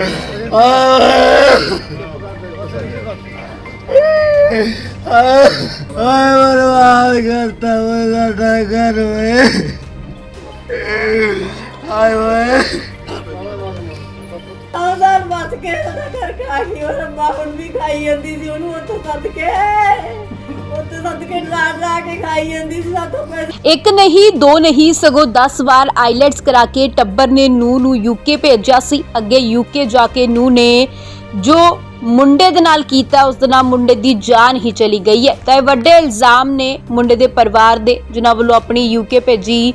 ਆਏ ਬਰਬਾਦ ਕਰਤਾ ਮੈਂ ਸਾਡਾ ਘਰ ਵੇ ਆਏ ਵੇ ਆਜ਼ਾਦ ਬਚ ਕੇ ਉਹਦਾ ਘਰ ਖਾ ਗਈ ਉਹ ਰੱਬਾ ਹੁਣ ਵੀ ਖਾਈ ਜਾਂਦੀ ਸੀ, ਉਹਨੂੰ ਉੱਥੋਂ ਸੱਦ ਕੇ। ਉੱਥੇ ਕੇ ਡਰਾ ਡਰਾ ਕੇ ਖਾਈ ਜਾਂਦੀ ਸੀ ਸਾਥੋਂ ਪੈਸੇ। ਇੱਕ ਨਹੀਂ, ਦੋ ਨਹੀਂ, ਸਗੋਂ 10 ਵਾਰ ਆਈਲੈਟਸ ਕਰਾ ਕੇ ਟੱਬਰ ਨੇ ਨੂ ਨੂੰ ਯੂਕੇ ਭੇਜਿਆ ਸੀ। ਅੱਗੇ ਯੂਕੇ ਜਾ ਕੇ ਨੂ ਨੇ ਜੋ ਮੁੰਡੇ ਦੇ ਨਾਲ ਕੀਤਾ, ਉਸ ਦੇ ਨਾਲ ਮੁੰਡੇ ਦੀ ਜਾਨ ਹੀ ਚਲੀ ਗਈ ਹੈ। ਤਾਂ ਇਹ ਵੱਡੇ ਇਲਜ਼ਾਮ ਨੇ ਮੁੰਡੇ ਦੇ ਪਰਿਵਾਰ ਦੇ, ਜਿਨ੍ਹਾਂ ਵੱਲੋਂ ਆਪਣੀ ਯੂਕੇ ਭੇਜੀ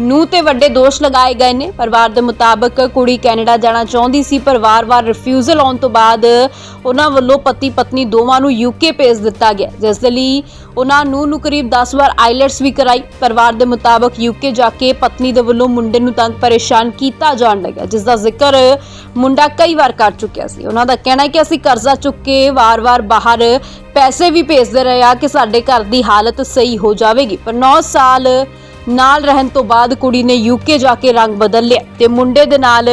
ਨੂੰ ਤੇ ਵੱਡੇ ਦੋਸ਼ ਲਗਾਏ ਗਏ ਨੇ। ਪਰਿਵਾਰ ਦੇ ਮੁਤਾਬਕ ਕੁੜੀ ਕੈਨੇਡਾ ਜਾਣਾ ਚਾਹੁੰਦੀ ਸੀ। ਪਰ ਵਾਰ-ਵਾਰ ਰਿਫਿਊਜ਼ਲ ਆਉਣ ਤੋਂ ਬਾਅਦ ਉਹਨਾਂ ਵੱਲੋਂ ਪਤੀ ਪਤਨੀ ਦੋਵਾਂ ਨੂੰ ਯੂਕੇ ਭੇਜ ਦਿੱਤਾ ਗਿਆ। ਜਿਸ ਦੇ ਲਈ ਉਹਨਾਂ ਨੂੰ ਨੂੰ ਕਰੀਬ 10 ਵਾਰ ਆਈਲੈਟਸ ਵੀ ਕਰਾਈ। ਪਰਿਵਾਰ ਦੇ ਮੁਤਾਬਕ ਯੂਕੇ ਜਾ ਕੇ ਪਤਨੀ ਦੇ ਵੱਲੋਂ ਮੁੰਡੇ ਨੂੰ ਤੰਗ ਪਰੇਸ਼ਾਨ ਕੀਤਾ ਜਾਣ ਲੱਗਾ, ਜਿਸ ਦਾ ਜ਼ਿਕਰ ਮੁੰਡਾ ਕਈ ਵਾਰ ਕਰ ਚੁੱਕਿਆ ਸੀ। ਉਹਨਾਂ ਦਾ ਕਹਿਣਾ ਹੈ ਕਿ ਅਸੀਂ ਕਰਜ਼ਾ ਚੁੱਕ ਕੇ ਵਾਰ-ਵਾਰ ਬਾਹਰ ਪੈਸੇ ਵੀ ਭੇਜਦੇ ਰਹੇ ਆ ਕਿ ਸਾਡੇ ਘਰ ਦੀ ਹਾਲਤ ਸਹੀ ਹੋ ਜਾਵੇਗੀ। ਪਰ 9 ਸਾਲ ਨਾਲ ਰਹਿਣ ਤੋਂ ਬਾਅਦ ਕੁੜੀ ਨੇ ਯੂਕੇ ਜਾ ਕੇ ਰੰਗ ਬਦਲ ਲਿਆ ਤੇ ਮੁੰਡੇ ਦੇ ਨਾਲ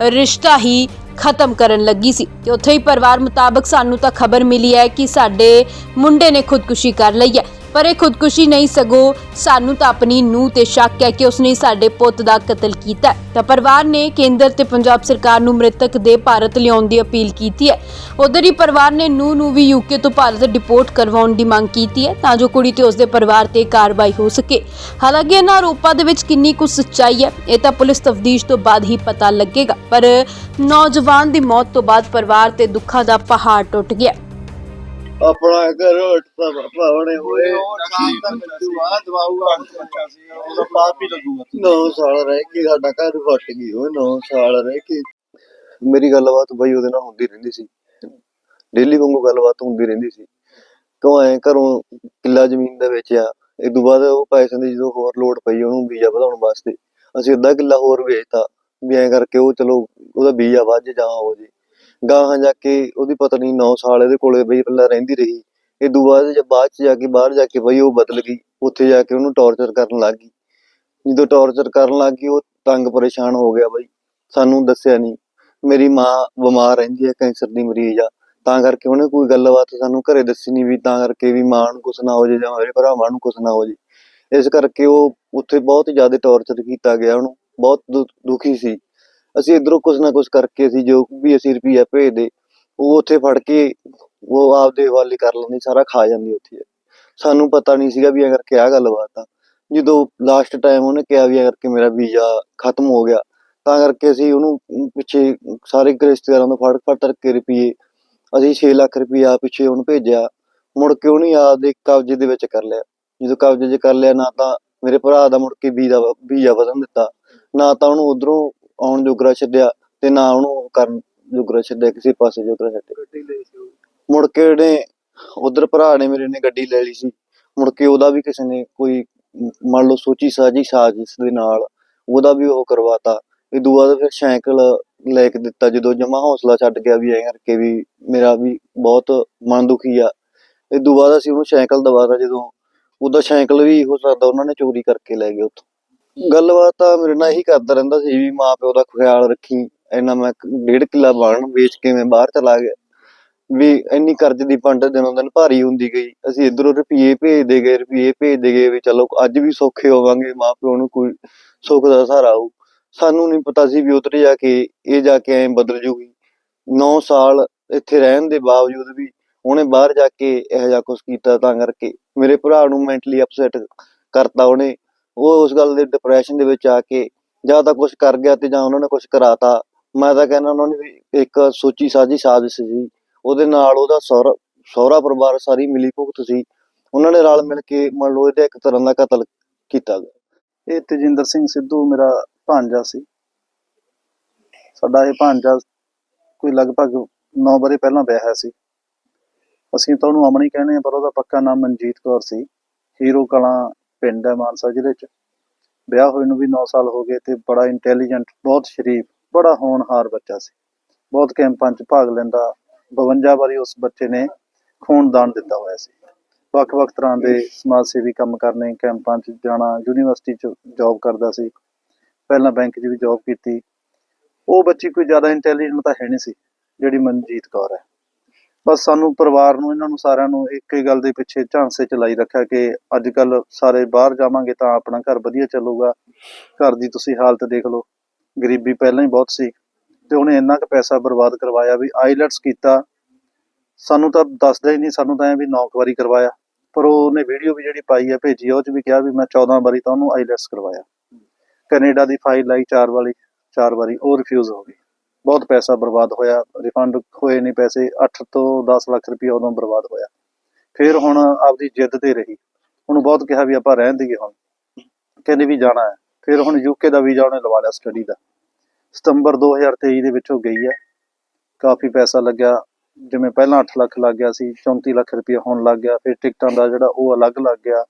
ਰਿਸ਼ਤਾ ਹੀ ਖਤਮ ਕਰਨ ਲੱਗੀ ਸੀ। ਤੇ ਉੱਥੇ ਹੀ ਪਰਿਵਾਰ ਮੁਤਾਬਕ ਸਾਨੂੰ ਤਾਂ ਖਬਰ ਮਿਲੀ ਹੈ ਕਿ ਸਾਡੇ ਮੁੰਡੇ ਨੇ ਖੁਦਕੁਸ਼ੀ ਕਰ ਲਈ ਹੈ। ਪਰ ਇਹ ਖੁਦਕੁਸ਼ੀ ਨਹੀਂ ਸਗੋ ਸਾਨੂੰ ਤਾਂ ਆਪਣੀ ਨੂੰਹ ਤੇ ਸ਼ੱਕ ਹੈ ਕਿ ਉਸਨੇ ਸਾਡੇ ਪੁੱਤ ਦਾ ਕਤਲ ਕੀਤਾ ਤਾਂ ਪਰਿਵਾਰ ਨੇ ਕੇਂਦਰ ਤੇ ਪੰਜਾਬ ਸਰਕਾਰ ਨੂੰ ਮ੍ਰਿਤਕ ਦੇ ਭਾਰਤ ਲਿਆਉਣ ਦੀ ਅਪੀਲ ਕੀਤੀ ਹੈ। ਉਧਰ ਹੀ ਪਰਿਵਾਰ ਨੇ ਨੂੰਹ ਨੂੰ ਵੀ ਯੂਕੇ ਤੋਂ ਭਾਰਤ ਡਿਪੋਰਟ ਕਰਵਾਉਣ ਦੀ ਮੰਗ ਕੀਤੀ ਹੈ ਤਾਂ ਜੋ ਕੁੜੀ ਤੇ ਉਸਦੇ ਪਰਿਵਾਰ ਤੇ ਕਾਰਵਾਈ ਹੋ ਸਕੇ। ਹਾਲਾਂਕਿ ਇਹਨਾਂ ਆਰੋਪਾਂ ਦੇ ਵਿੱਚ ਕਿੰਨੀ ਕੁ ਸੱਚਾਈ ਹੈ, ਇਹ ਤਾਂ ਪੁਲਿਸ ਤਫਦੀਸ਼ ਤੋਂ ਬਾਅਦ ਹੀ ਪਤਾ ਲੱਗੇਗਾ। ਪਰ ਨੌਜਵਾਨ ਦੀ ਮੌਤ ਤੋਂ ਬਾਅਦ ਪਰਿਵਾਰ ਤੇ ਦੁੱਖਾਂ ਦਾ ਪਹਾੜ ਟੁੱਟ ਗਿਆ ਆਪਣਾ ਘਰ ਉੱਠਦਾ ਭਾਵਣੇ ਹੋਏ। ਉਹਦਾ ਪਾਪ ਹੀ ਲੱਗੂਗਾ। 9 ਸਾਲ ਰਹਿ ਕੇ ਸਾਡਾ ਘਰ ਫਟ ਗਈ ਓਏ 9 ਸਾਲ ਰਹਿ ਕੇ। ਮੇਰੀ ਗੱਲਬਾਤ ਬਈ ਉਹਦੇ ਨਾਲ ਹੁੰਦੀ ਰਹਿੰਦੀ ਸੀ। ਡੇਲੀ ਵਾਂਗੂ ਗੱਲਬਾਤ ਹੁੰਦੀ ਰਹਿੰਦੀ ਸੀ। ਕਿਉਂ ਐ ਘਰੋਂ ਕਿੱਲਾ ਜ਼ਮੀਨ ਦੇ ਵਿੱਚ ਆ। ਇਹ ਤੋਂ ਬਾਅਦ ਉਹ ਪੈਸਿਆਂ ਦੀ ਜਦੋਂ ਹੋਰ ਲੋੜ ਪਈ ਉਹਨੂੰ ਵੀਜ਼ਾ ਵਧਾਉਣ ਵਾਸਤੇ। ਅਸੀਂ ਅੱਧਾ ਕਿੱਲਾ ਹੋਰ ਵੇਚਤਾ। ਵੀ ਐਂ ਕਰਕੇ ਉਹ ਚਲੋ ਉਹਦਾ ਵੀਜ਼ਾ ਵੱਧ ਜੇ ਜਾਂ ਹੋ ਜੇ। ਗਾਹਾਂ ਜਾ ਕੇ ਉਹਦੀ ਪਤਨੀ 9 ਸਾਲ ਇਹਦੇ ਕੋਲੇ ਬਈ ਪਹਿਲਾਂ ਰਹਿੰਦੀ ਰਹੀ। ਇਹ ਤੋਂ ਬਾਅਦ ਜਦ ਬਾਅਦ ਚ ਜਾ ਕੇ ਬਾਹਰ ਜਾ ਕੇ ਬਈ ਉਹ ਬਦਲ ਗਈ। ਉੱਥੇ ਜਾ ਕੇ ਉਹਨੂੰ ਟੌਰਚਰ ਕਰਨ ਲੱਗ ਗਈ। ਜਦੋਂ ਟੌਰਚਰ ਕਰਨ ਲੱਗ ਗਈ, ਉਹ ਤੰਗ ਪਰੇਸ਼ਾਨ ਹੋ ਗਿਆ ਬਈ। ਸਾਨੂੰ ਦੱਸਿਆ ਨਹੀਂ ਮੇਰੀ ਮਾਂ ਬਿਮਾਰ ਰਹਿੰਦੀ ਹੈ, ਕੈਂਸਰ ਦੀ ਮਰੀਜ਼ ਆ। ਤਾਂ ਕਰਕੇ ਉਹਨੇ ਕੋਈ ਗੱਲਬਾਤ ਸਾਨੂੰ ਘਰੇ ਦੱਸੀ ਨਹੀਂ ਵੀ ਤਾਂ ਕਰਕੇ ਵੀ ਮਾਂ ਨੂੰ ਕੁਛ ਨਾ ਹੋ ਜੇ ਜਾਂ ਮੇਰੇ ਭਰਾਵਾਂ ਨੂੰ ਕੁਛ ਨਾ ਹੋ ਜੇ। ਇਸ ਕਰਕੇ ਉਹ ਉੱਥੇ ਬਹੁਤ ਜ਼ਿਆਦਾ ਟੌਰਚਰ ਕੀਤਾ ਗਿਆ ਉਹਨੂੰ। ਬਹੁਤ ਦੁ- ਦੁਖੀ ਸੀ। ਅਸੀਂ ਇਧਰੋਂ ਕੁਛ ਨਾ ਕੁਛ ਕਰਕੇ ਅਸੀਂ ਜੋ ਵੀ ਅਸੀਂ ਰੁਪਈਆ ਭੇਜਦੇ, ਉਹ ਉੱਥੇ ਫੜ ਕੇ ਉਹ ਆਪਦੇ ਹਵਾਲੇ ਕਰ ਲੈਂਦੀ, ਸਾਰਾ ਖਾ ਜਾਂਦੀ ਉੱਥੇ ਸਾਨੂੰ ਪਤਾ ਨਹੀਂ ਸੀਗਾ ਵੀ ਇਹ ਕਰਕੇ ਆ ਗੱਲਬਾਤ ਆ। ਜਦੋਂ ਲਾਸਟ ਟਾਈਮ ਉਹਨੇ ਕਿਹਾ ਵੀ ਇਹ ਕਰਕੇ ਮੇਰਾ ਵੀਜ਼ਾ ਖਤਮ ਹੋ ਗਿਆ, ਤਾਂ ਕਰਕੇ ਅਸੀਂ ਉਹਨੂੰ ਪਿੱਛੇ ਸਾਰੇ ਰਿਸ਼ਤੇਦਾਰਾਂ ਤੋਂ ਫੜ ਫੜ ਕੇ ਰੁਪਈਏ, ਅਸੀਂ 6 ਲੱਖ ਰੁਪਇਆ ਪਿੱਛੇ ਉਹਨੂੰ ਭੇਜਿਆ, ਮੁੜ ਕੇ ਉਹਨੇ ਆਪਦੇ ਕਬਜ਼ੇ ਦੇ ਵਿੱਚ ਕਰ ਲਿਆ। ਜਦੋਂ ਕਬਜ਼ੇ 'ਚ ਕਰ ਲਿਆ, ਨਾ ਤਾਂ ਮੇਰੇ ਭਰਾ ਦਾ ਮੁੜ ਕੇ ਵੀਜ਼ਾ ਵੀਜ਼ਾ ਵਧਣ ਦਿੱਤਾ, ਨਾ ਤਾਂ ਉਹਨੂੰ ਉਧਰੋਂ ਆਉਣ ਜੋਗਰਾ ਛੱਡਿਆ ਤੇ ਨਾ ਉਹਨੂੰ ਉਹ ਕਰਨ ਜੋਗਰਾ ਛੱਡਿਆ ਕਿਸੇ ਪਾਸੇ ਜੋਗਰਾ ਛੱਡਿਆ। ਮੁੜ ਕੇ ਉਹਨੇ ਉਧਰ ਭਰਾ ਨੇ ਮੇਰੇ ਨੇ ਗੱਡੀ ਲੈ ਲਈ ਸੀ। ਮੁੜ ਕੇ ਉਹਦਾ ਵੀ ਕਿਸੇ ਨੇ ਕੋਈ ਮ- ਮੰਨ ਲਓ ਸੋਚੀ ਸਾਜੀ ਸਾਜ਼ਿਸ਼ ਦੇ ਨਾਲ ਉਹਦਾ ਵੀ ਉਹ ਕਰਵਾਤਾ। ਇਹ ਬਾਅਦ ਫਿਰ ਸਾਈਕਲ ਲੈ ਕੇ ਦਿੱਤਾ ਜਦੋਂ ਜਮਾ ਹੌਸਲਾ ਛੱਡ ਗਿਆ ਵੀ ਐ ਕਰਕੇ ਵੀ ਮੇਰਾ ਵੀ ਬਹੁਤ ਮਨ ਦੁਖੀ ਆ। ਇਹ ਬਾਅਦ ਅਸੀਂ ਉਹਨੂੰ ਸਾਈਕਲ ਦਵਾਤਾ ਜਦੋਂ। ਉਹਦਾ ਸਾਈਕਲ ਵੀ ਹੋ ਸਕਦਾ ਉਹਨਾਂ ਨੇ ਚੋਰੀ ਕਰਕੇ ਲੈ ਗਏ ਉੱਥੋਂ। ਗੱਲਬਾਤ ਤਾਂ ਮੇਰੇ ਨਾਲ ਇਹੀ ਕਰਦਾ ਰਹਿੰਦਾ ਸੀ ਵੀ ਮਾਂ ਪਿਓ ਦਾ ਖਿਆਲ ਰੱਖੀ, ਇੰਨਾ ਮੈਂ ਡੇਢ ਕਿੱਲਾ ਬਾਣ ਵੇਚ ਕੇ ਮੈਂ ਬਾਹਰ ਚਲਾ ਗਿਆ। ਵੀ ਇੰਨੀ ਕਰਜ਼ ਦੀ ਪੰਡ ਦਿਨੋਂ ਦਿਨ ਭਾਰੀ ਹੁੰਦੀ ਗਈ। ਅਸੀਂ ਇਧਰੋਂ ਰੁਪਈਏ ਭੇਜਦੇ ਗਏ, ਰੁਪਈਏ ਭੇਜਦੇ ਗਏ ਵੀ ਚਲੋ ਅੱਜ ਵੀ ਸੌਖੇ ਹੋਵਾਂਗੇ, ਮਾਂ ਪਿਓ ਨੂੰ ਕੋਈ ਸੁੱਖ ਦਾ ਸਹਾਰਾ ਹੋਊ। ਸਾਨੂੰ ਨਹੀਂ ਪਤਾ ਸੀ ਵੀ ਉਧਰ ਜਾ ਕੇ ਇਹ ਜਾ ਕੇ ਐਂ ਬਦਲ ਜੂਗੀ। 9 ਸਾਲ ਇੱਥੇ ਰਹਿਣ ਦੇ ਬਾਵਜੂਦ ਵੀ ਉਹਨੇ ਬਾਹਰ ਜਾ ਕੇ ਇਹੋ ਜਿਹਾ ਕੁਝ ਕੀਤਾ ਤਾਂ ਕਰਕੇ ਮੇਰੇ ਭਰਾ ਨੂੰ ਮੈਂਟਲੀ ਅਪਸੈਟ ਕਰਤਾ ਉਹਨੇ। ਉਹ ਉਸ ਗੱਲ ਦੇ ਡਿਪਰੈਸ਼ਨ ਦੇ ਵਿੱਚ ਆ ਕੇ ਜਾਂ ਤਾਂ ਕੁਝ ਕਰ ਗਿਆ ਤੇ ਜਾਂ ਉਹਨਾਂ ਨੇ ਕੁਝ ਕਰਾਤਾ। ਮੈਂ ਤਾਂ ਕਹਿੰਦਾ ਉਹਨਾਂ ਨੇ ਵੀ ਇੱਕ ਸੋਚੀ ਸਾਜੀ ਸਾਜ਼ਿਸ਼ ਸੀ। ਉਹਦੇ ਨਾਲ ਉਹਦਾ ਸਹੁਰਾ ਸਹੁਰਾ ਪਰਿਵਾਰ ਸਾਰੀ ਮਿਲੀ ਭੁਗਤ ਸੀ। ਉਹਨਾਂ ਨੇ ਰਲ ਮਿਲ ਕੇ ਮੰਨ ਲਓ ਇਹਦਾ ਇੱਕ ਤਰ੍ਹਾਂ ਦਾ ਕਤਲ ਕੀਤਾ। ਗਿਆ ਇਹ ਤਜਿੰਦਰ ਸਿੰਘ ਸਿੱਧੂ ਮੇਰਾ ਭਾਂਜਾ ਸੀ। ਸਾਡਾ ਇਹ ਭਾਂਜਾ ਕੋਈ ਲਗਭਗ 9 ਬਰੇ ਪਹਿਲਾਂ ਵਿਆਹਿਆ ਸੀ। ਅਸੀਂ ਤਾਂ ਉਹਨੂੰ ਅਮਨ ਹੀ ਕਹਿੰਦੇ ਹਾਂ, ਪਰ ਉਹਦਾ ਪੱਕਾ ਨਾਮ ਮਨਜੀਤ ਕੌਰ ਸੀ। ਹੀਰੋ ਕਲਾਂ ਪਿੰਡ ਹੈ ਮਾਨਸਾ ਜ਼ਿਲ੍ਹੇ 'ਚ। ਵਿਆਹ ਹੋਏ ਨੂੰ ਵੀ 9 ਸਾਲ ਹੋ ਗਏ ਤੇ ਬੜਾ ਇੰਟੈਲੀਜੈਂਟ ਬਹੁਤ ਸ਼ਰੀਫ ਬੜਾ ਹੋਣਹਾਰ ਬੱਚਾ ਸੀ। ਬਹੁਤ ਕੈਂਪਾਂ 'ਚ ਭਾਗ ਲੈਂਦਾ 52 ਵਾਰੀ ਉਸ ਬੱਚੇ ਨੇ ਖੂਨ ਦਾਨ ਦਿੱਤਾ ਹੋਇਆ ਸੀ। ਵੱਖ-ਵੱਖ ਤਰ੍ਹਾਂ ਦੇ ਸਮਾਜ ਸੇਵੀ ਕੰਮ ਕਰਨੇ ਕੈਂਪਾਂ 'ਚ ਜਾਣਾ ਯੂਨੀਵਰਸਿਟੀ 'ਚ ਜੌਬ ਕਰਦਾ ਸੀ। ਪਹਿਲਾਂ ਬੈਂਕ 'ਚ ਵੀ ਜੌਬ ਕੀਤੀ। ਉਹ ਬੱਚੀ ਕੋਈ ਜ਼ਿਆਦਾ ਇੰਟੈਲੀਜੈਂਟ ਤਾਂ ਹੈ ਨਹੀਂ ਸੀ ਜਿਹੜੀ ਮਨਜੀਤ ਕੌਰ ਹੈ। ਬਸ ਸਾਨੂੰ ਪਰਿਵਾਰ ਨੂੰ, ਇਹਨਾਂ ਨੂੰ ਸਾਰਿਆਂ ਨੂੰ ਇੱਕ ਹੀ ਗੱਲ ਦੇ ਪਿੱਛੇ ਝਾਂਸੇ ਚ ਲਾਈ ਰੱਖਿਆ ਕਿ ਅੱਜ ਕੱਲ ਸਾਰੇ ਬਾਹਰ ਜਾਵਾਂਗੇ ਤਾਂ ਆਪਣਾ ਘਰ ਵਧੀਆ ਚੱਲੂਗਾ। ਘਰ ਦੀ ਤੁਸੀਂ ਹਾਲਤ ਦੇਖ ਲਓ। ਗਰੀਬੀ ਪਹਿਲਾਂ ਹੀ ਬਹੁਤ ਸੀ ਤੇ ਉਹਨੇ ਇੰਨਾ ਕੁ ਪੈਸਾ ਬਰਬਾਦ ਕਰਵਾਇਆ ਵੀ ਆਈਲੈਟਸ ਕੀਤਾ। ਸਾਨੂੰ ਤਾਂ ਦੱਸਦਾ ਹੀ ਨਹੀਂ, ਸਾਨੂੰ ਤਾਂ ਐ ਵੀ ਨੌ ਕੁ ਵਾਰੀ ਕਰਵਾਇਆ। ਪਰ ਉਹਨੇ ਵੀਡੀਓ ਵੀ ਜਿਹੜੀ ਪਾਈ ਹੈ, ਭੇਜੀ ਉਹ ਚ ਵੀ ਕਿਹਾ ਵੀ ਮੈਂ 14 ਵਾਰੀ ਤਾਂ ਉਹਨੂੰ ਆਈਲੈਟਸ ਕਰਵਾਇਆ। ਕੈਨੇਡਾ ਦੀ ਫਾਈਲ ਲਾਈ ਚਾਰ ਵਾਲੀ ਚਾਰ ਵਾਰੀ, ਉਹ ਰਿਫਿਊਜ਼ ਹੋ ਗਈ। ਬਹੁਤ ਪੈਸਾ ਬਰਬਾਦ ਹੋਇਆ ਰਿਫੰਡ ਹੋਏ ਨਹੀਂ ਪੈਸੇ 8 ਤੋਂ 10 ਲੱਖ ਰੁਪਏ ਉਦੋਂ ਬਰਬਾਦ ਹੋਇਆ। ਫਿਰ ਹੁਣ ਆਪਦੀ ਜਿੱਦ ਤੇ ਰਹੀ। ਉਹਨੂੰ ਬਹੁਤ ਕਿਹਾ ਵੀ ਆਪਾਂ ਰਹਿਣ ਦੀਏ ਹੁਣ। ਕਹਿੰਦੇ ਵੀ ਜਾਣਾ ਹੈ। ਫਿਰ ਹੁਣ ਯੂਕੇ ਦਾ ਵੀਜ਼ਾ ਉਹਨੇ ਲਵਾ ਲਿਆ ਸਟੱਡੀ ਦਾ। ਸਤੰਬਰ 2023 ਦੇ ਵਿੱਚ ਉਹ ਗਈ ਹੈ। ਕਾਫੀ ਪੈਸਾ ਲੱਗਿਆ। ਜਿਵੇਂ ਪਹਿਲਾਂ 8 ਲੱਖ ਲੱਗ ਗਿਆ ਸੀ 34 ਲੱਖ ਰੁਪਏ ਹੋਣ ਲੱਗ ਗਿਆ। ਫਿਰ ਟਿਕਟਾਂ ਦਾ ਜਿਹੜਾ ਉਹ ਅਲੱਗ ਲੱਗ ਗਿਆ।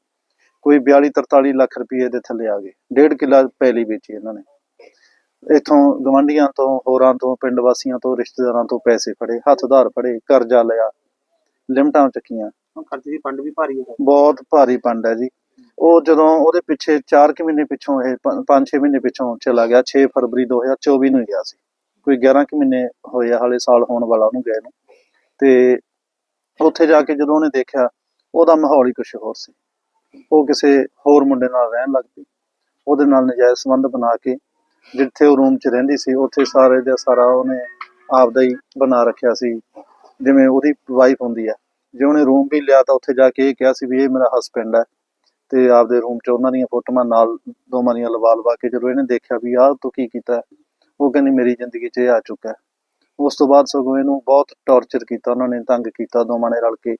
ਕੋਈ 42 43 ਲੱਖ ਰੁਪਏ ਦੇ ਥੱਲੇ ਆ ਗਏ। ਡੇਢ ਕਿੱਲਾ ਪੈਲੀ ਵੇਚੀ ਇਹਨਾਂ ਨੇ। ਇਥੋਂ ਗਵੰਡੀਆਂ ਤੋਂ ਹੋਰਾਂ ਤੋਂ ਪਿੰਡ ਵਾਸੀਆਂ ਤੋਂ ਰਿਸ਼ਤੇਦਾਰਾਂ ਤੋਂ ਪੈਸੇ ਫੜੇ ਹੱਥ ਉਧਾਰ ਫੜੇ ਕਰਜ਼ਾ ਲਿਆ ਲਿਮਟਾਂ ਚੱਕੀਆਂ। ਖਰਚੇ ਦੀ ਫੰਡ ਵੀ ਭਾਰੀ ਹੈ। ਬਹੁਤ ਭਾਰੀ ਪੰਡ ਹੈ ਜੀ। ਉਹ ਜਦੋਂ ਉਹਦੇ ਪਿੱਛੇ 4 ਕਿ ਮਹੀਨੇ ਪਿੱਛੋਂ ਇਹ 5-6 ਮਹੀਨੇ ਪਿੱਛੋਂ ਚਲਾ ਗਿਆ 6 ਫਰਵਰੀ 2024 ਨੂੰ ਗਿਆ ਸੀ। ਕੋਈ 11 ਕਿ ਮਹੀਨੇ ਹੋਏ ਆ, ਹਾਲੇ ਸਾਲ ਹੋਣ ਵਾਲਾ ਉਹਨੂੰ ਗਏ ਨੂੰ। ਤੇ ਉੱਥੇ ਜਾ ਕੇ ਜਦੋਂ ਉਹਨੇ ਦੇਖਿਆ ਉਹਦਾ ਮਾਹੌਲ ਹੀ ਕੁਝ ਹੋਰ ਸੀ। ਉਹ ਕਿਸੇ ਹੋਰ ਮੁੰਡੇ ਨਾਲ ਰਹਿਣ ਲੱਗ ਪਈ। ਉਹਦੇ ਨਾਲ ਨਜਾਇਜ਼ ਸੰਬੰਧ ਬਣਾ ਕੇ ਜਿੱਥੇ ਉਹ ਰੂਮ 'ਚ ਰਹਿੰਦੀ ਸੀ, ਉੱਥੇ ਸਾਰੇ ਦਾ ਸਾਰਾ ਉਹਨੇ ਆਪਦਾ ਹੀ ਬਣਾ ਰੱਖਿਆ ਸੀ। ਜਿਵੇਂ ਉਹਦੀ ਵਾਈਫ ਹੁੰਦੀ ਹੈ ਜੇ ਉਹਨੇ ਰੂਮ ਵੀ ਲਿਆ ਤਾਂ ਉੱਥੇ ਜਾ ਕੇ ਇਹ ਕਿਹਾ ਸੀ ਵੀ ਇਹ ਮੇਰਾ ਹਸਬੈਂਡ ਹੈ ਤੇ ਆਪਦੇ ਰੂਮ 'ਚ ਉਹਨਾਂ ਦੀਆਂ ਫੋਟੋਆਂ ਨਾਲ ਦੋਵਾਂ ਦੀਆਂ ਲਵਾ ਲਵਾ ਕੇ ਜਦੋਂ ਇਹਨੇ ਦੇਖਿਆ ਵੀ ਆਹ ਤੂੰ ਕੀ ਕੀਤਾ, ਉਹ ਕਹਿੰਦੀ ਮੇਰੀ ਜ਼ਿੰਦਗੀ 'ਚ ਇਹ ਆ ਚੁੱਕਾ। ਉਸ ਤੋਂ ਬਾਅਦ ਸਗੋਂ ਇਹਨੂੰ ਬਹੁਤ ਟੌਰਚਰ ਕੀਤਾ, ਉਹਨਾਂ ਨੇ ਤੰਗ ਕੀਤਾ ਦੋਵਾਂ ਨੇ ਰਲ ਕੇ।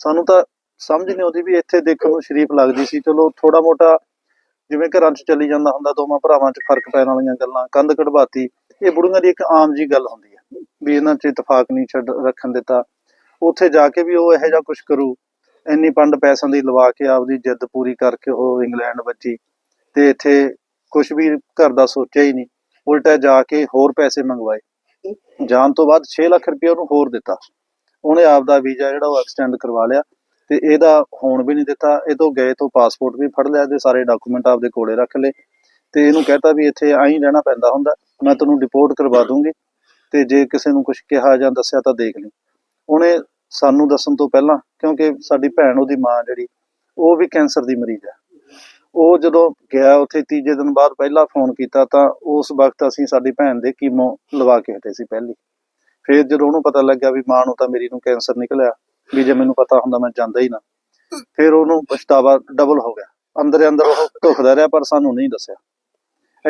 ਸਾਨੂੰ ਤਾਂ ਸਮਝ ਨਹੀਂ ਆਉਂਦੀ ਵੀ ਇੱਥੇ ਦੇਖਣ ਨੂੰ ਸ਼ਰੀਫ ਲੱਗਦੀ ਸੀ। ਚਲੋ ਥੋੜਾ ਮੋਟਾ ਜਿਵੇਂ ਘਰਾਂ 'ਚ ਚੱਲੀ ਜਾਂਦਾ ਹੁੰਦਾ, ਦੋਵਾਂ ਭਰਾਵਾਂ 'ਚ ਫ਼ਰਕ ਪੈਣ ਵਾਲੀਆਂ ਗੱਲਾਂ, ਕੰਧ ਕਢਵਾਤੀ, ਇਹ ਬੁੜੀਆਂ ਦੀ ਇੱਕ ਆਮ ਜੀ ਗੱਲ ਹੁੰਦੀ ਹੈ ਵੀ ਇਹਨਾਂ 'ਚ ਇਤਫਾਕ ਨਹੀਂ ਛੱਡ ਰੱਖਣ ਦਿੱਤਾ। ਉੱਥੇ ਜਾ ਕੇ ਵੀ ਉਹ ਇਹੋ ਜਿਹਾ ਕੁਝ ਕਰੂ, ਇੰਨੀ ਪੰਡ ਪੈਸਿਆਂ ਦੀ ਲਵਾ ਕੇ ਆਪਦੀ ਜਿੱਦ ਪੂਰੀ ਕਰਕੇ ਉਹ ਇੰਗਲੈਂਡ ਬੱਜੀ ਤੇ ਇੱਥੇ ਕੁਝ ਵੀ ਘਰ ਦਾ ਸੋਚਿਆ ਹੀ ਨਹੀਂ। ਉਲਟਾ ਜਾ ਕੇ ਹੋਰ ਪੈਸੇ ਮੰਗਵਾਏ। ਜਾਣ ਤੋਂ ਬਾਅਦ 6 ਲੱਖ ਰੁਪਏ ਉਹਨੂੰ ਹੋਰ ਦਿੱਤਾ। ਉਹਨੇ ਆਪਦਾ ਵੀਜ਼ਾ ਜਿਹੜਾ ਉਹ ਐਕਸਟੈਂਡ ਕਰਵਾ ਲਿਆ। ਤੇ ਇਹਦਾ ਹੋਣ ਵੀ ਨਹੀਂ ਦਿੱਤਾ, ਇਹ ਤੋਂ ਗਏ ਤੋਂ ਪਾਸਪੋਰਟ ਵੀ ਫੜ ਲਿਆ ਤੇ ਸਾਰੇ ਡਾਕੂਮੈਂਟ ਆਪਦੇ ਕੋਲੇ ਰੱਖ ਲਏ। ਤੇ ਇਹਨੂੰ ਕਹਿਤਾ ਵੀ ਇੱਥੇ ਆਈ ਰਹਿਣਾ ਪੈਂਦਾ ਹੁੰਦਾ, ਮੈਂ ਤੈਨੂੰ ਡਿਪੋਰਟ ਕਰਵਾ ਦੂੰਗੀ। ਤੇ ਜੇ ਕਿਸੇ ਨੂੰ ਕੁਝ ਕਿਹਾ ਜਾਂ ਦੱਸਿਆ ਤਾਂ ਦੇਖ ਲਈ। ਉਹਨੇ ਸਾਨੂੰ ਦੱਸਣ ਤੋਂ ਪਹਿਲਾਂ, ਕਿਉਂਕਿ ਸਾਡੀ ਭੈਣ ਉਹਦੀ ਮਾਂ ਜਿਹੜੀ, ਉਹ ਵੀ ਕੈਂਸਰ ਦੀ ਮਰੀਜ਼ ਹੈ। ਉਹ ਜਦੋਂ ਗਿਆ ਉੱਥੇ ਤੀਜੇ ਦਿਨ ਬਾਅਦ ਪਹਿਲਾ ਫੋਨ ਕੀਤਾ ਤਾਂ ਉਸ ਵਕਤ ਅਸੀਂ ਸਾਡੀ ਭੈਣ ਦੇ ਕੀਮੋ ਲਵਾ ਕੇ ਹਟੇ ਸੀ ਪਹਿਲੀ। ਫਿਰ ਜਦੋਂ ਉਹਨੂੰ ਪਤਾ ਲੱਗਿਆ ਵੀ ਮਾਂ ਨੂੰ ਤਾਂ ਮੇਰੀ ਨੂੰ ਕੈਂਸਰ ਨਿਕਲਿਆ ਵੀ ਜੇ ਮੈਨੂੰ ਪਤਾ ਹੁੰਦਾ ਮੈਂ ਜਾਂਦਾ ਹੀ ਨਾ। ਫਿਰ ਉਹਨੂੰ ਪਛਤਾਵਾ ਡਬਲ ਹੋ ਗਿਆ। ਅੰਦਰ ਅੰਦਰ ਉਹ ਧੁਖਦਾ ਰਿਹਾ ਪਰ ਸਾਨੂੰ ਨਹੀਂ ਦੱਸਿਆ।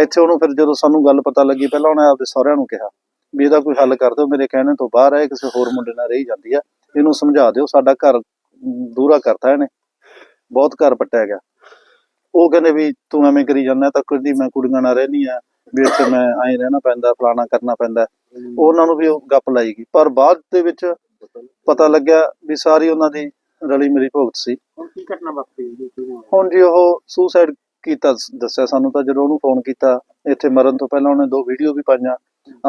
ਇੱਥੇ ਉਹਨੂੰ ਫਿਰ ਜਦੋਂ ਸਾਨੂੰ ਗੱਲ ਪਤਾ ਲੱਗੀ ਪਹਿਲਾਂ ਉਹਨੇ ਆਪਦੇ ਸਹੁਰਿਆਂ ਨੂੰ ਕਿਹਾ ਵੀ ਇਹਦਾ ਕੋਈ ਹੱਲ ਕਰ ਦਿਓ ਮੇਰੇ ਕਹਿਣੇ ਤੋਂ ਬਾਹਰ ਹੈ ਕਿਸੇ ਹੋਰ ਮੁੰਡੇ ਨਾਲ ਰਹੀ ਜਾਂਦੀ ਆ। ਇਹਨੂੰ ਸਮਝਾ ਦਿਓ ਸਾਡਾ ਘਰ ਦੂਰਾ ਕਰਤਾ ਇਹਨੇ। ਬਹੁਤ ਘਰ ਪੱਟਿਆ ਗਿਆ। ਉਹ ਕਹਿੰਦੇ ਵੀ ਤੂੰ ਐਵੇਂ ਕਰੀ ਜਾਂਦਾ ਤਾਂ ਕੁੜੀ ਮੈਂ ਕੁੜੀਆਂ ਨਾਲ ਰਹਿਣੀ ਆ ਵੀ ਇੱਥੇ ਮੈਂ ਐਂ ਰਹਿਣਾ ਪੈਂਦਾ ਫਲਾਣਾ ਕਰਨਾ ਪੈਂਦਾ। ਉਹਨਾਂ ਨੂੰ ਵੀ ਉਹ ਗੱਪ ਲਾਈ ਗਈ। ਪਰ ਬਾਅਦ ਦੇ ਵਿੱਚ ਪਤਾ ਲੱਗਿਆ ਵੀ ਸਾਰੀ ਉਹਨਾਂ ਦੀ ਰਲੀ ਮਿਲੀ ਭੁਗਤ ਸੀ। ਹੁਣ ਕੀ ਘਟਨਾ ਵਾਪਰੀ ਜੀ? ਹੁਣ ਜੀ ਉਹ ਸੁਸਾਈਡ ਕੀਤਾ ਦੱਸਿਆ ਸਾਨੂੰ ਤਾਂ ਜਦੋਂ ਉਹਨੂੰ ਫੋਨ ਕੀਤਾ ਇੱਥੇ ਮਰਨ ਤੋਂ ਪਹਿਲਾਂ ਉਹਨੇ ਦੋ ਵੀਡੀਓ ਵੀ ਪਾਈਆਂ।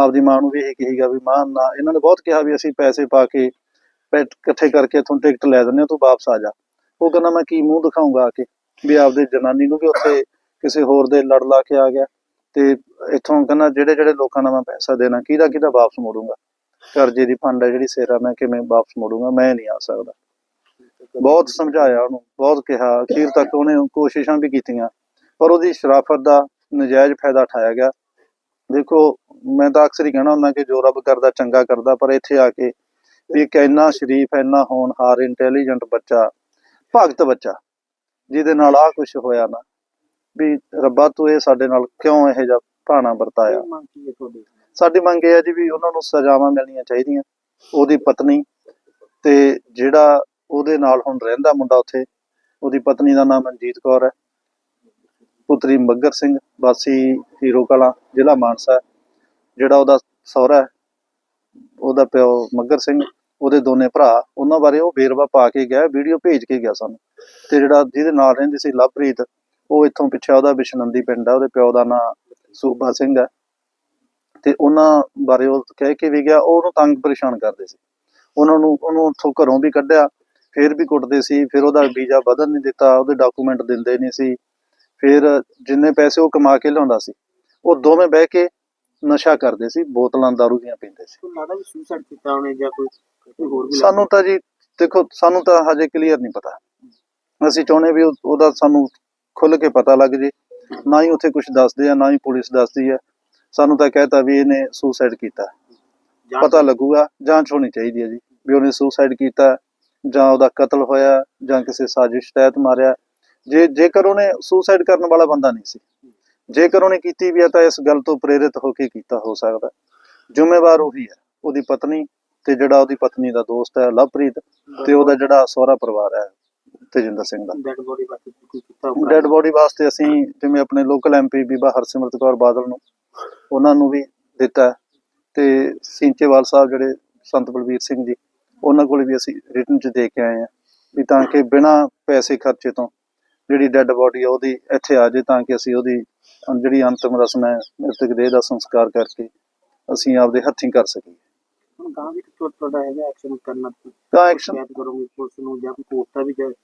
ਆਪਦੀ ਮਾਂ ਨੂੰ ਵੀ ਇਹ ਕਹੀਗਾ ਵੀ ਮਾਂ ਨਾ ਇਹਨਾਂ ਨੇ ਬਹੁਤ ਕਿਹਾ ਵੀ ਅਸੀਂ ਪੈਸੇ ਪਾ ਕੇ ਪੈ- ਇਕੱਠੇ ਕਰਕੇ ਇੱਥੋਂ ਟਿਕਟ ਲੈ ਦਿੰਦੇ ਹਾਂ ਤੂੰ ਵਾਪਸ ਆ ਜਾ। ਉਹ ਕਹਿੰਦਾ ਮੈਂ ਕੀ ਮੂੰਹ ਦਿਖਾਉਂਗਾ ਆ ਕੇ ਵੀ ਆਪਦੀ ਜਨਾਨੀ ਨੂੰ ਵੀ ਉੱਥੇ ਕਿਸੇ ਹੋਰ ਦੇ ਲੜ ਲਾ ਕੇ ਆ ਗਿਆ। ਤੇ ਇੱਥੋਂ ਕਹਿੰਦਾ ਜਿਹੜੇ ਜਿਹੜੇ ਲੋਕਾਂ ਦਾ ਮੈਂ ਪੈਸਾ ਦੇਣਾ ਕਿਹਦਾ ਕਿਹਦਾ ਵਾਪਸ ਮੋੜੂੰਗਾ। ਕਰਜ਼ੇ ਦੀ ਫੰਡ ਹੈ ਜਿਹੜੀ ਸੇਰਾ ਮੈਂ ਕਿਵੇਂ ਵਾਪਸ ਮੋੜੂੰਗਾ, ਮੈਂ ਨਹੀਂ ਆ ਸਕਦਾ। ਬਹੁਤ ਸਮਝਾਇਆ ਉਹਨੂੰ, ਬਹੁਤ ਕਿਹਾ, ਅਖੀਰ ਤੱਕ ਉਹਨੇ ਕੋਸ਼ਿਸ਼ਾਂ ਵੀ ਕੀਤੀਆਂ, ਪਰ ਉਹਦੀ ਸ਼ਰਾਫਤ ਦਾ ਨਜਾਇਜ਼ ਫਾਇਦਾ ਉਠਾਇਆ ਗਿਆ। ਦੇਖੋ, ਮੈਂ ਤਾਂ ਅਕਸਰ ਹੀ ਕਹਿਣਾ ਹੁੰਦਾ ਕਿ ਜੋ ਰੱਬ ਕਰਦਾ, ਚੰਗਾ ਕਰਦਾ, ਪਰ ਇੱਥੇ ਆ ਕੇ ਵੀ ਇੱਕ ਇੰਨਾ ਸ਼ਰੀਫ, ਇੰਨਾ ਹੋਣਹਾਰ ਇੰਟੈਲੀਜੈਂਟ ਬੱਚਾ, ਭਗਤ ਬੱਚਾ, ਜਿਹਦੇ ਨਾਲ ਆ ਕੁਝ ਹੋਇਆ ਨਾ, ਵੀ ਰੱਬਾ ਤੂੰ ਇਹ ਸਾਡੇ ਨਾਲ ਕਿਉਂ ਇਹ ਜਿਹਾ ਭਾਣਾ ਵਰਤਾਇਆ? ਸਾਡੀ ਮੰਗ ਇਹ ਹੈ ਜੀ ਵੀ ਉਹਨਾਂ ਨੂੰ ਸਜ਼ਾਵਾਂ ਮਿਲਣੀਆਂ ਚਾਹੀਦੀਆਂ, ਉਹਦੀ ਪਤਨੀ ਤੇ ਜਿਹੜਾ ਉਹਦੇ ਨਾਲ ਹੁਣ ਰਹਿੰਦਾ ਮੁੰਡਾ ਉੱਥੇ, ਉਹਦੀ ਪਤਨੀ ਦਾ ਨਾਮ ਮਨਜੀਤ ਕੌਰ ਹੈ, ਪੁੱਤਰੀ ਮੱਗਰ ਸਿੰਘ, ਵਾਸੀ ਹੀਰੋ ਕਲਾਂ, ਜ਼ਿਲ੍ਹਾ ਮਾਨਸਾ, ਜਿਹੜਾ ਉਹਦਾ ਸਹੁਰਾ ਉਹਦਾ ਪਿਓ ਮੱਗਰ ਸਿੰਘ, ਉਹਦੇ ਦੋਨੇ ਭਰਾ, ਉਹਨਾਂ ਬਾਰੇ ਉਹ ਵੇਰਵਾ ਪਾ ਕੇ ਗਿਆ, ਵੀਡੀਓ ਭੇਜ ਕੇ ਗਿਆ ਸਾਨੂੰ, ਤੇ ਜਿਹੜਾ ਜਿਹਦੇ ਨਾਲ ਰਹਿੰਦੀ ਸੀ ਲਵਪ੍ਰੀਤ, ਉਹ ਇੱਥੋਂ ਪਿੱਛੇ ਉਹਦਾ ਬਿਸ਼ਨੰਦੀ ਪਿੰਡ ਹੈ, ਉਹਦੇ ਪਿਓ ਦਾ ਨਾਂ ਸੂਬਾ ਸਿੰਘ ਹੈ ਤੇ ਉਹਨਾਂ ਬਾਰੇ ਉਹ ਕਹਿ ਕੇ ਵੀ ਗਿਆ ਉਹ ਉਹਨੂੰ ਤੰਗ ਪਰੇਸ਼ਾਨ ਕਰਦੇ ਸੀ। ਉਹਨਾਂ ਨੂੰ ਉਹਨੂੰ ਉੱਥੋਂ ਘਰੋਂ ਵੀ ਕੱਢਿਆ ਫਿਰ ਵੀ ਕੁੱਟਦੇ ਸੀ ਫਿਰ ਉਹਦਾ ਵੀਜ਼ਾ ਵਧਣ ਨਹੀਂ ਦਿੱਤਾ ਉਹਦੇ ਡਾਕੂਮੈਂਟ ਦਿੰਦੇ ਨਹੀਂ ਸੀ। ਫਿਰ ਜਿੰਨੇ ਪੈਸੇ ਉਹ ਕਮਾ ਕੇ ਲਿਆਉਂਦਾ ਸੀ ਉਹ ਦੋਵੇਂ ਬਹਿ ਕੇ ਨਸ਼ਾ ਕਰਦੇ ਸੀ ਬੋਤਲਾਂ ਦਾਰੂ ਦੀਆਂ ਪੀਂਦੇ ਸੀ। ਤੁਹਾਨੂੰ ਲੱਗਦਾ ਵੀ ਸੁਸਾਈਡ ਕੀਤਾ ਉਹਨੇ ਜਾਂ ਕੋਈ ਕੋਈ ਹੋਰ ਵੀ ਸਾਨੂੰ ਤਾਂ ਜੀ ਦੇਖੋ ਸਾਨੂੰ ਤਾਂ ਹਜੇ ਕਲੀਅਰ ਨਹੀਂ ਪਤਾ। ਅਸੀਂ ਚਾਹੁੰਦੇ ਵੀ ਉਹ- ਉਹਦਾ ਸਾਨੂੰ ਖੁੱਲ ਕੇ ਪਤਾ ਲੱਗ ਜੇ। ਨਾ ਹੀ ਉੱਥੇ ਕੁਝ ਦੱਸਦੇ ਆ ਨਾ ਹੀ ਪੁਲਿਸ ਦੱਸਦੀ ਹੈ ਸਾਨੂੰ ਤਾਂ ਕਹਿਤਾ ਵੀ ਇਹਨੇ ਸੁਸਾਈਡ ਕੀਤਾ। ਪਤਾ ਲੱਗੂਗਾ ਜਾਂਚ ਹੋਣੀ ਚਾਹੀਦੀ ਹੈ ਜੀ ਵੀ ਉਹਨੇ ਸੁਸਾਈਡ ਕੀਤਾ ਜਾਂ ਉਹਦਾ ਕਤਲ ਹੋਇਆ ਜਾਂ ਕਿਸੇ ਸਾਜ਼ਿਸ਼ ਤਹਿਤ ਮਾਰਿਆ। ਜੇ ਜੇਕਰ ਉਹਨੇ ਸੁਸਾਈਡ ਕਰਨ ਵਾਲਾ ਬੰਦਾ ਨਹੀਂ ਸੀ ਜੇਕਰ ਉਹਨੇ ਕੀਤੀ ਵੀ ਹੈ ਤਾਂ ਇਸ ਗੱਲ ਤੋਂ ਪ੍ਰੇਰਿਤ ਹੋ ਕੇ ਕੀਤਾ ਹੋ ਸਕਦਾ। ਜ਼ਿੰਮੇਵਾਰ ਉਹੀ ਹੈ ਉਹਦੀ ਪਤਨੀ ਤੇ ਜਿਹੜਾ ਉਹਦੀ ਪਤਨੀ ਦਾ ਦੋਸਤ ਹੈ ਲਵਪ੍ਰੀਤ ਤੇ ਉਹਦਾ ਜਿਹੜਾ ਸਹੁਰਾ ਪਰਿਵਾਰ ਹੈ ਤੇਜਿੰਦਰ ਸਿੰਘ ਦਾ। ਡੈਡ ਬੋਡੀ ਵਾਸਤੇ ਕੋਈ ਕੀਤਾ? ਡੈੱਡ ਬੋਡੀ ਵਾਸਤੇ ਅਸੀਂ ਜਿਵੇਂ ਆਪਣੇ ਲੋਕਲ ਐਮਪੀ ਬੀਬਾ ਹਰਸਿਮਰਤ ਕੌਰ ਬਾਦਲ ਨੂੰ ਉਹਨਾਂ ਨੂੰ ਵੀ ਦਿੱਤਾ ਤੇ ਸਿੰਚੇਵਾਲ ਸਾਹਿਬ ਜਿਹੜੇ ਸੰਤ ਬਲਵੀਰ ਸਿੰਘ ਜੀ ਉਹਨਾਂ ਕੋਲ ਵੀ ਅਸੀਂ ਰਿਟਨ ਚ ਦੇ ਕੇ ਆਏ ਹਾਂ ਵੀ ਤਾਂ ਕਿ ਬਿਨਾਂ ਪੈਸੇ ਖਰਚੇ ਤੋਂ ਜਿਹੜੀ ਡੈੱਡ ਬੋਡੀ ਆ ਉਹਦੀ ਇੱਥੇ ਆ ਜੇ ਤਾਂ ਕਿ ਅਸੀਂ ਉਹਦੀ ਜਿਹੜੀ ਅੰਤਿਮ ਰਸਮ ਹੈ ਮ੍ਰਿਤਕ ਦੇਹ ਦਾ ਸੰਸਕਾਰ ਕਰਕੇ ਅਸੀਂ ਆਪਦੇ ਹੱਥੀਂ ਕਰ ਸਕੀਏ। ਹੁਣ ਗਾਂ ਵੀ ਤੁਹਾ- ਤੁਹਾਡਾ ਹੈਗਾ ਐਕਸ਼ਨ ਕਰਨਾ ਤਾਂ। ਐਕਸ਼ਨ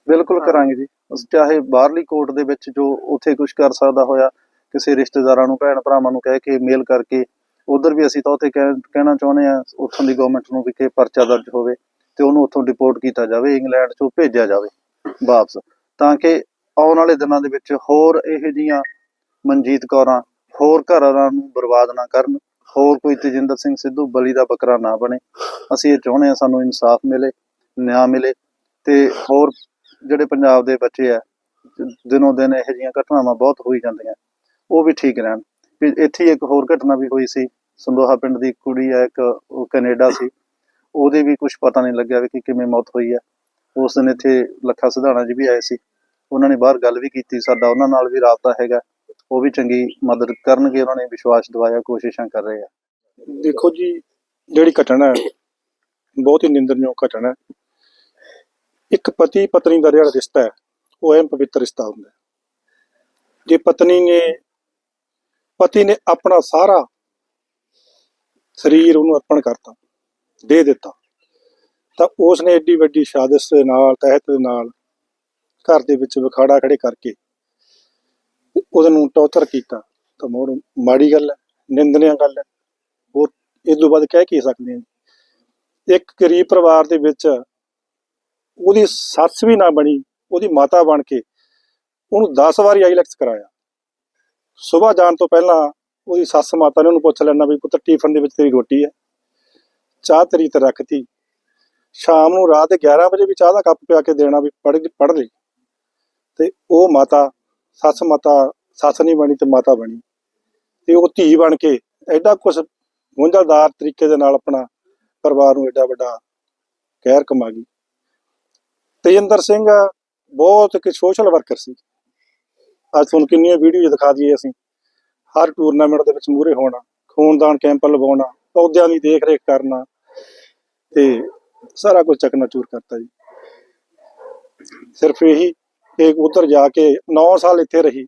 ਬਿਲਕੁਲ ਕਰਾਂਗੇ ਜੀ। ਅਸੀਂ ਚਾਹੇ ਬਾਹਰਲੀ ਕੋਰਟ ਦੇ ਵਿੱਚ ਜੋ ਉੱਥੇ ਕੁਝ ਕਰ ਸਕਦਾ ਹੋਇਆ ਕਿਸੇ ਰਿਸ਼ਤੇਦਾਰਾਂ ਨੂੰ, ਭੈਣ ਭਰਾਵਾਂ ਨੂੰ ਕਹਿ ਕੇ ਮੇਲ ਕਰਕੇ, ਉਧਰ ਵੀ ਅਸੀਂ ਤਾਂ ਉੱਥੇ ਕਹਿ- ਕਹਿਣਾ ਚਾਹੁੰਦੇ ਆ ਉੱਥੋਂ ਦੀ ਗਵਰਨਮੈਂਟ ਨੂੰ ਵੀ ਕਿ ਪਰਚਾ ਦਰਜ ਹੋਵੇ ਤੇ ਉਹਨੂੰ ਉੱਥੋਂ ਡਿਪੋਰਟ ਕੀਤਾ ਜਾਵੇ, ਇੰਗਲੈਂਡ ਚੋਂ ਭੇਜਿਆ ਜਾਵੇ ਵਾਪਸ। ਤਾਂ ਕਿ ਆਉਣ ਵਾਲੇ ਦਿਨਾਂ ਦੇ ਵਿੱਚ ਹੋਰ ਇਹੋ ਜਿਹੀਆਂ ਮਨਜੀਤ ਕੌਰਾਂ, ਹੋਰ ਘਰਾਂ ਨੂੰ ਬਰਬਾਦ ਨਾ ਕਰਨ, ਹੋਰ ਕੋਈ ਤੇਜਿੰਦਰ ਸਿੰਘ ਸਿੱਧੂ ਬਲੀ ਦਾ ਬੱਕਰਾ ਨਾ ਬਣੇ। ਅਸੀਂ ਇਹ ਚਾਹੁੰਦੇ ਆ ਸਾਨੂੰ ਇਨਸਾਫ ਮਿਲੇ, ਨਿਆਂ ਮਿਲੇ ਤੇ ਹੋਰ ਜਿਹੜੇ ਪੰਜਾਬ ਦੇ ਬੱਚੇ ਆ, ਦਿਨੋਂ ਦਿਨ ਇਹੋ ਜਿਹੀਆਂ ਘਟਨਾਵਾਂ ਬਹੁਤ ਹੋਈ ਜਾਂਦੀਆਂ। ਉਹ ਵੀ ਠੀਕ ਰਹਿਣ। ਇੱਥੇ ਇੱਕ ਹੋਰ ਘਟਨਾ ਵੀ ਹੋਈ ਸੀ। ਸੰਦੋਹਾ ਪਿੰਡ ਦੀ ਕੁੜੀ ਹੈ ਇੱਕ ਉਹ ਕੈਨੇਡਾ ਸੀ। ਉਹਦੇ ਵੀ ਕੁਝ ਪਤਾ ਨਹੀਂ ਲੱਗਿਆ ਵੀ ਕਿ ਕਿਵੇਂ ਮੌਤ ਹੋਈ ਆ। ਉਸ ਦਿਨ ਇੱਥੇ ਲੱਖਾ ਸਿਧਾਣਾ ਜੀ ਵੀ ਆਏ ਸੀ। ਉਹਨਾਂ ਨੇ ਬਾਹਰ ਗੱਲ ਵੀ ਕੀਤੀ। ਸਾਡਾ ਉਹਨਾਂ ਨਾਲ ਵੀ ਰਾਬਤਾ ਹੈਗਾ। ਉਹ ਵੀ ਚੰਗੀ ਮਦਦ ਕਰਨਗੇ। ਉਹਨਾਂ ਨੇ ਵਿਸ਼ਵਾਸ ਦਿਵਾਇਆ, ਕੋਸ਼ਿਸ਼ਾਂ ਕਰ ਰਹੇ ਆ। ਦੇਖੋ ਜੀ, ਜਿਹੜੀ ਘਟਨਾ ਹੈ, ਬਹੁਤ ਹੀ ਨਿੰਦਣਯੋਗ ਘਟਨਾ ਹੈ। ਇੱਕ ਪਤੀ ਪਤਨੀ ਦਾ ਜਿਹੜਾ ਰਿਸ਼ਤਾ ਹੈ, ਉਹ ਐਨ ਪਵਿੱਤਰ ਰਿਸ਼ਤਾ ਹੁੰਦਾ ਜੇ ਪਤਨੀ ਨੇ ਪਤੀ ਨੇ ਆਪਣਾ ਸਾਰਾ ਸਰੀਰ ਉਹਨੂੰ ਅਰਪਣ ਕਰਤਾ, ਦੇ ਦਿੱਤਾ। ਤਾਂ ਉਸ ਨੇ ਏਡੀ ਵੱਡੀ ਸਾਜ਼ਿਸ਼ ਦੇ ਨਾਲ, ਤਹਿਤ ਦੇ ਨਾਲ ਘਰ ਦੇ ਵਿੱਚ ਵਿਖਾੜਾ ਖੜੇ ਕਰਕੇ ਤੇ ਉਹਦੇ ਨੂੰ ਟੌਰਚਰ ਕੀਤਾ। ਤਾਂ ਮੋੜ ਮਾੜੀ ਗੱਲ ਹੈ ਨਿੰਦਣੀय ਗੱਲ ਹੈ। ਹੋਰ ਇਸ ਤੋਂ ਬਾਅਦ ਕਹਿ ਕੀ ਸਕਦੇ ਹਾਂ। ਇੱਕ ਗਰੀਬ ਪਰਿਵਾਰ ਦੇ ਵਿੱਚ ਉਹਦੀ ਸੱਸ ਵੀ ਨਾ ਬਣੀ, ਉਹਦੀ ਮਾਤਾ ਬਣ ਕੇ ਉਹਨੂੰ 10 ਵਾਰੀ ਆਈਲੈਕਸ ਕਰਾਇਆ। ਸਵੇਰ ਜਾਣ ਤੋਂ ਪਹਿਲਾਂ ਉਹਦੀ ਸੱਸ ਮਾਤਾ ਨੇ ਉਹਨੂੰ ਪੁੱਛ ਲੈਣਾ ਵੀ ਪੁੱਤਰ ਟਿਫਨ ਦੇ ਵਿੱਚ ਤੇਰੀ ਰੋਟੀ ਹੈ। ਚਾਹ ਤੇਰੀ ਤੇ ਰੱਖਤੀ। ਸ਼ਾਮ ਨੂੰ ਰਾਤ ਦੇ 11 ਵਜੇ ਵੀ ਚਾਹ ਦਾ ਕੱਪ ਪਿਆ ਕੇ ਦੇਣਾ ਵੀ ਪੜ੍ਹ ਪੜ੍ਹ ਲਈ। ਤੇ ਉਹ ਮਾਤਾ, ਸੱਸ ਮਾਤਾ, ਸੱਸ ਨਹੀਂ ਬਣੀ ਤੇ ਮਾਤਾ ਬਣੀ। ਤੇ ਉਹ ਧੀ ਬਣ ਕੇ ਐਡਾ ਕੁਛ ਗੁੰਝਲਦਾਰ ਤਰੀਕੇ ਦੇ ਨਾਲ ਆਪਣਾ ਪਰਿਵਾਰ ਨੂੰ ਐਡਾ ਵੱਡਾ ਕਹਿਰ ਕਮਾ ਗਈ। ਤੇਜਿੰਦਰ ਸਿੰਘ ਬਹੁਤ ਇੱਕ ਸੋਸ਼ਲ ਵਰਕਰ ਸੀ। ਅੱਜ ਤੁਹਾਨੂੰ ਕਿੰਨੀਆਂ ਵੀਡੀਓ ਦਿਖਾ ਦਈਏ ਅਸੀਂ। ਹਰ ਟੂਰਨਾਮੈਂਟ ਦੇ ਵਿੱਚ ਮੂਹਰੇ ਹੋਣਾ, ਖੂਨਦਾਨ ਕੈਂਪ ਲਵਾਉਣਾ ਪੌਦਿਆਂ ਦੀ ਦੇਖ ਰੇਖ ਕਰਨਾ ਤੇ ਸਾਰਾ ਕੁਝ ਚਕਨਾਚੂਰ ਕਰਤਾ ਜੀ। ਸਿਰਫ ਇਹੀ ਕਿ ਉਧਰ ਜਾ ਕੇ 9 ਸਾਲ ਇੱਥੇ ਰਹੀ।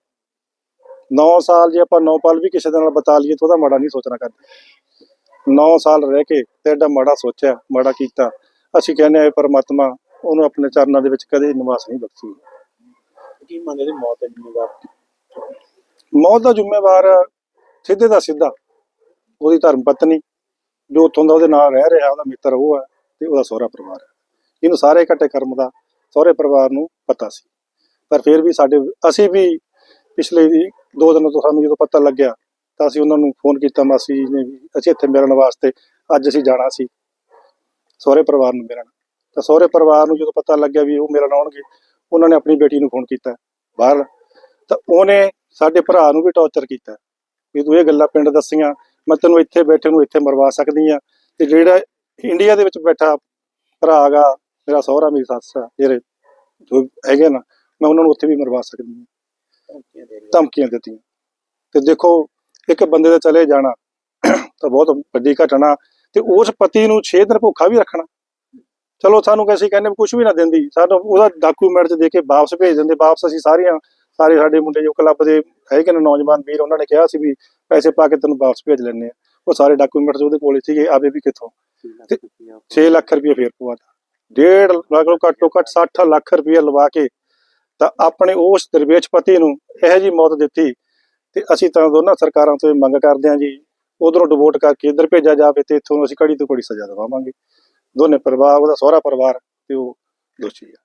9 ਸਾਲ ਜੇ ਆਪਾਂ 9 ਪਲ ਵੀ ਕਿਸੇ ਦੇ ਨਾਲ ਬਤਾ ਲਈਏ ਤਾਂ ਉਹਦਾ ਮਾੜਾ ਨਹੀਂ ਸੋਚਣਾ ਕਰਦੇ। 9 ਸਾਲ ਰਹਿ ਕੇ ਤੇ ਐਡਾ ਮਾੜਾ ਸੋਚਿਆ, ਮਾੜਾ ਕੀਤਾ। ਅਸੀਂ ਕਹਿੰਦੇ ਆ ਪਰਮਾਤਮਾ ਉਹਨੂੰ ਆਪਣੇ ਚਰਨਾਂ ਦੇ ਵਿੱਚ ਕਦੇ ਨਿਵਾਸ ਨਹੀਂ ਬਖਸ਼ੀ ਕੀ ਮੰਨਦੇ ਮੌਤ ਹੈ ਜ਼ਿੰਮੇਵਾਰ? ਮੌਤ ਦਾ ਜ਼ਿੰਮੇਵਾਰ ਸਿੱਧੇ ਦਾ ਸਿੱਧਾ। ਉਹਦੀ ਧਰਮ ਪਤਨੀ, ਜੋ ਉੱਥੋਂ ਦਾ ਉਹਦੇ ਨਾਲ ਰਹਿ ਰਿਹਾ, ਉਹਦਾ ਮਿੱਤਰ ਉਹ ਹੈ ਤੇ ਉਹਦਾ ਸਹੁਰਾ ਪਰਿਵਾਰ ਹੈ। ਇਹਨੂੰ ਸਾਰੇ ਇਕੱਠੇ ਕਰਮ ਦਾ ਸਹੁਰੇ ਪਰਿਵਾਰ ਨੂੰ ਪਤਾ ਸੀ। ਪਰ ਫਿਰ ਵੀ ਸਾਡੇ, ਅਸੀਂ ਵੀ ਪਿਛਲੇ ਦੋ ਦਿਨਾਂ ਤੋਂ ਸਾਨੂੰ ਜਦੋਂ ਪਤਾ ਲੱਗਿਆ, ਤਾਂ ਅਸੀਂ ਉਹਨਾਂ ਨੂੰ ਫੋਨ ਕੀਤਾ, ਮਾਸੀ ਜੀ ਨੇ ਵੀ, ਅਸੀਂ ਇੱਥੇ ਮਿਲਣ ਵਾਸਤੇ, ਅੱਜ ਅਸੀਂ ਜਾਣਾ ਸੀ। ਸਹੁਰੇ ਪਰਿਵਾਰ ਨੂੰ ਮਿਲਣ। ਤਾਂ ਸਹੁਰੇ ਪਰਿਵਾਰ ਨੂੰ ਜਦੋਂ ਪਤਾ ਲੱਗਿਆ ਵੀ ਉਹ ਮਿਲਣ ਆਉਣਗੇ ਉਹਨਾਂ ਨੇ ਆਪਣੀ ਬੇਟੀ ਨੂੰ ਫੋਨ ਕੀਤਾ ਬਾਹਰ। ਤਾਂ ਉਹਨੇ ਸਾਡੇ ਭਰਾ ਨੂੰ ਵੀ ਟੌਰਚਰ ਕੀਤਾ ਵੀ ਤੂੰ ਇਹ ਗੱਲਾਂ ਪਿੰਡ ਦੱਸੀਆਂ ਮੈਂ ਤੈਨੂੰ ਇੱਥੇ ਬੈਠੇ ਨੂੰ ਇੱਥੇ ਮਰਵਾ ਸਕਦੀ ਆ ਤੇ ਜਿਹੜਾ ਇੰਡੀਆ ਦੇ ਵਿੱਚ ਬੈਠਾ ਭਰਾ ਹੈਗਾ ਮੇਰਾ ਸਹੁਰਾ ਮੇਰੀ ਸੱਸ ਆ ਜਿਹੜੇ ਜੋ ਹੈਗੇ ਨਾ ਮੈਂ ਉਹਨਾਂ ਨੂੰ ਉੱਥੇ ਵੀ ਮਰਵਾ ਸਕਦੀ ਹਾਂ। ਧਮਕੀਆਂ ਦਿੱਤੀਆਂ। ਤੇ ਦੇਖੋ ਇੱਕ ਬੰਦੇ ਦਾ ਚਲੇ ਜਾਣਾ ਤਾਂ ਬਹੁਤ ਵੱਡੀ ਘਟਨਾ। ਤੇ ਉਸ ਪਤੀ ਨੂੰ 6 ਦਿਨ ਭੁੱਖਾ ਵੀ ਰੱਖਣਾ। ਚਲੋ ਸਾਨੂੰ ਕਿ ਅਸੀਂ ਕਹਿੰਦੇ ਕੁਝ ਵੀ ਨਾ ਦਿੰਦੀ। ਸਾਨੂੰ ਉਹਦਾ ਡਾਕੂਮੈਂਟ ਚ ਦੇ ਕੇ ਵਾਪਸ ਭੇਜ ਦਿੰਦੇ, ਵਾਪਸ ਅਸੀਂ ਸਾਰੀਆਂ, ਸਾਰੇ ਸਾਡੇ ਮੁੰਡੇ ਜੋ ਕਲੱਬ ਦੇ ਹੈਗੇ ਨੇ ਨੌਜਵਾਨ ਵੀਰ, ਉਹਨਾਂ ਨੇ ਕਿਹਾ ਸੀ ਵੀ ਪੈਸੇ ਪਾ ਕੇ ਤੈਨੂੰ ਵਾਪਸ ਭੇਜ ਲੈਣੇ ਆ ਉਹ ਸਾਰੇ ਡਾਕੂਮੈਂਟਸ ਉਹਦੇ ਕੋਲੇ ਸੀਗੇ, ਆਵੇ ਵੀ ਕਿੱਥੋਂ। 6 ਲੱਖ ਰੁਪਏ ਫੇਰ ਪਵਾਤਾ ਡੇਢ ਲੱਖ ਘੱਟੋ ਘੱਟ 60 ਲੱਖ ਰੁਪਏ ਲਵਾ ਕੇ ਤਾਂ ਆਪਣੇ ਉਸ ਦਰਵੇਸ਼ ਪਤੀ ਨੂੰ ਇਹੋ ਜੀ ਮੌਤ ਦਿੱਤੀ ਤੇ ਅਸੀਂ ਤਾਂ ਦੋਨਾਂ ਸਰਕਾਰਾਂ ਤੋਂ ਇਹ ਮੰਗ ਕਰਦੇ ਹਾਂ ਜੀ, ਉਧਰੋਂ ਡਿਵੋਟ ਕਰਕੇ ਇੱਧਰ ਭੇਜਿਆ ਜਾਵੇ ਤੇ ਇੱਥੋਂ ਅਸੀਂ ਕੜੀ ਤੋਂ ਕੜੀ ਸਜ਼ਾ ਦਵਾਵਾਂਗੇ। ਦੋਨੇ ਪਰਿਵਾਰ ਉਹਦਾ ਸਹੁਰਾ ਪਰਿਵਾਰ ਤੇ ਉਹ ਦੋਸ਼ੀ ਆ।